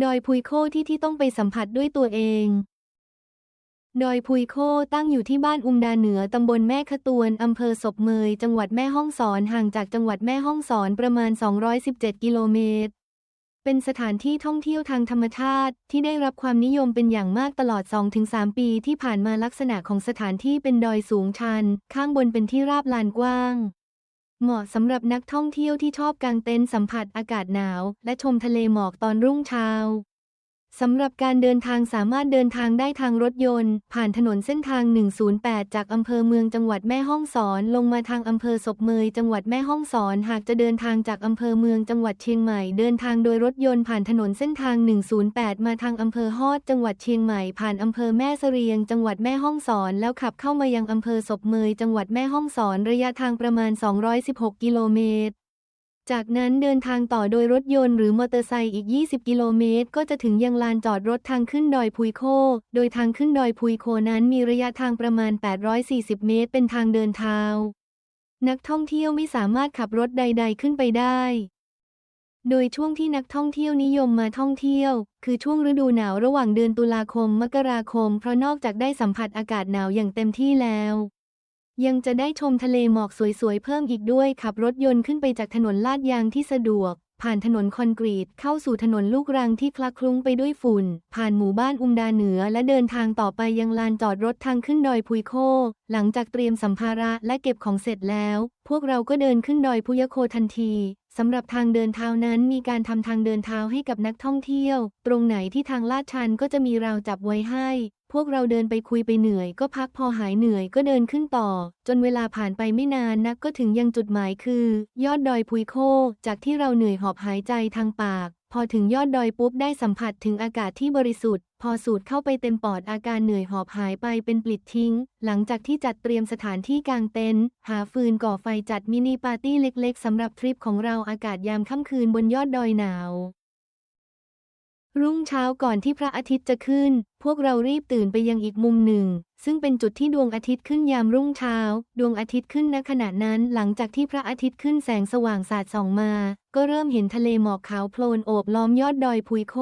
ดอยพุยโคที่ที่ต้องไปสัมผัสด้วยตัวเอง ดอยพุยโคตั้งอยู่ที่บ้านอุมดาเหนือตำบลแม่ขตวนอำเภอศพเมย จังหวัดแม่ฮ่องสอนห่างจากจังหวัดแม่ฮ่องสอนประมาณ 217 กิโลเมตร เป็นสถานที่ท่องเที่ยวทางธรรมชาติที่ได้รับความนิยมเป็นอย่างมากตลอด 2-3 ปีที่ผ่านมาลักษณะของสถานที่เป็นดอยสูงชัน ข้างบนเป็นที่ราบลานกว้าง เหมาะสำหรับนักท่องเที่ยวที่ชอบกางเต็นท์สัมผัสอากาศหนาว และชมทะเลหมอกตอนรุ่งเช้า สำหรับการเดินทางสามารถเดินทางได้ทางรถยนต์ ผ่านถนนเส้นทาง 108 จากอำเภอเมืองจังหวัดแม่ฮ่องสอน ลงมาทางอำเภอศพเมยจังหวัดแม่ฮ่องสอน หากจะเดินทางจากอำเภอเมืองจังหวัดเชียงใหม่ เดินทางโดยรถยนต์ผ่านถนนเส้นทาง 108 มาทางอำเภอฮอด จังหวัดเชียงใหม่ ผ่านอำเภอแม่เสรียง จังหวัดแม่ฮ่องสอน แล้วขับเข้ามายังอำเภอศพเมยจังหวัดแม่ฮ่องสอน ระยะทางประมาณ 216 กิโลเมตร จากนั้นเดินทางต่อโดยรถยนต์หรือมอเตอร์ไซค์อีก 20 กิโลเมตร ก็จะถึงยังลานจอดรถทางขึ้นดอยพุยโค โดยทางขึ้นดอยพุยโคนั้นมีระยะทางประมาณ 840 เมตร เป็นทางเดินเท้า นักท่องเที่ยวไม่สามารถขับรถใด ๆ ขึ้นไปได้ โดยช่วงที่นักท่องเที่ยวนิยมมาท่องเที่ยว คือช่วงฤดูหนาวระหว่างเดือนตุลาคม มกราคม เพราะนอกจากได้สัมผัสอากาศหนาวอย่างเต็มที่แล้ว ยังจะได้ชมทะเลหมอกสวยๆ เพิ่มอีกด้วย ขับรถยนต์ขึ้นไปจากถนนลาดยางที่สะดวก ผ่านถนนคอนกรีต เข้าสู่ถนนลูกรังที่คลักคลุ้งไปด้วยฝุ่น ผ่านหมู่บ้านอุมดาเหนือ และเดินทางต่อไปยังลานจอดรถทางขึ้นดอยพุยโค หลังจากเตรียมสัมภาระและเก็บของเสร็จแล้ว พวกเราก็เดินขึ้นดอยพุยโคทันทีสำหรับทางเดินเท้านั้นมีการทำทางเดินเท้าให้กับนักท่องเที่ยว ตรงไหนที่ทางลาดชันก็จะมีราวจับไว้ให้ พวกเราเดินไปคุยไปเหนื่อยก็พักพอหายเหนื่อยก็เดินขึ้นต่อ จนเวลาผ่านไปไม่นานนักก็ถึงยังจุดหมายคือ ยอดดอยพุยโค จากที่เราเหนื่อยหอบหายใจทางปาก พอถึงยอดดอยปุ๊บได้สัมผัสถึงอากาศที่บริสุทธิ์ พอสูดเข้าไปเต็มปอดอาการเหนื่อยหอบหายไปเป็นปลิดทิ้ง หลังจากที่จัดเตรียมสถานที่กางเต็นท์หาฟืนก่อไฟจัดมินิปาร์ตี้เล็ก ๆสำหรับทริปของเราอากาศยามค่ำคืนบนยอดดอยหนาว รุ่งเช้าก่อนที่พระอาทิตย์จะขึ้น พวกเรารีบตื่นไปยังอีกมุมหนึ่ง ซึ่งเป็นจุดที่ดวงอาทิตย์ขึ้นยามรุ่งเช้า ดวงอาทิตย์ขึ้นณขณะนั้น หลังจากที่พระอาทิตย์ขึ้นแสงสว่างสาดส่องมา ก็เริ่มเห็นทะเลหมอกขาวโพลนโอบล้อมยอดดอยพุยโค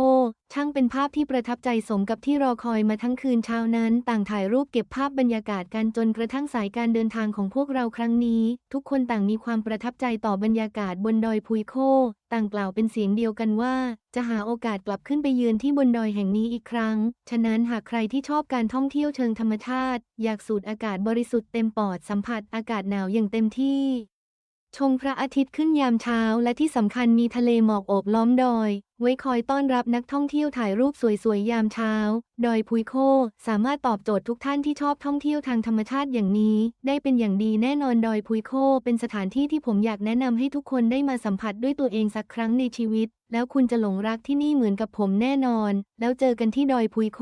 ช่างเป็นภาพที่ประทับใจสมกับที่รอคอยมาทั้งคืนเช้านั้น ต่างถ่ายรูปเก็บภาพบรรยากาศกันจนกระทั่งสายการเดินทางของพวกเราครั้งนี้ ทุกคนต่างมีความประทับใจต่อบรรยากาศบนดอยพุยโค ต่างกล่าวเป็นเสียงเดียวกันว่า จะหาโอกาสกลับขึ้นไปเยือนที่บนดอยแห่งนี้อีกครั้ง ฉะนั้นหากใครที่ชอบการท่องเที่ยวเชิงธรรมชาตาติ อยากสูดอากาศบริสุทธิ์เต็มปอดสัมผัสอากาศหนาวอย่างเต็มที่ ชมพระอาทิตย์ขึ้นยามเช้าและที่สำคัญมีทะเลหมอกโอบล้อมดอย ไว้คอยต้อนรับนักท่องเที่ยวถ่ายรูปสวยๆยามเช้า ดอยพุยโค สามารถตอบโจทย์ทุกท่านที่ชอบท่องเที่ยวทางธรรมชาติอย่างนี้ ได้เป็นอย่างดีแน่นอนดอยพุยโค เป็นสถานที่ที่ผมอยากแนะนำให้ทุกคนได้มาสัมผัสด้วยตัวเองสักครั้งในชีวิต แล้วคุณจะหลงรักที่นี่เหมือนกับผมแน่นอน แล้วเจอกันที่ดอยพุยโค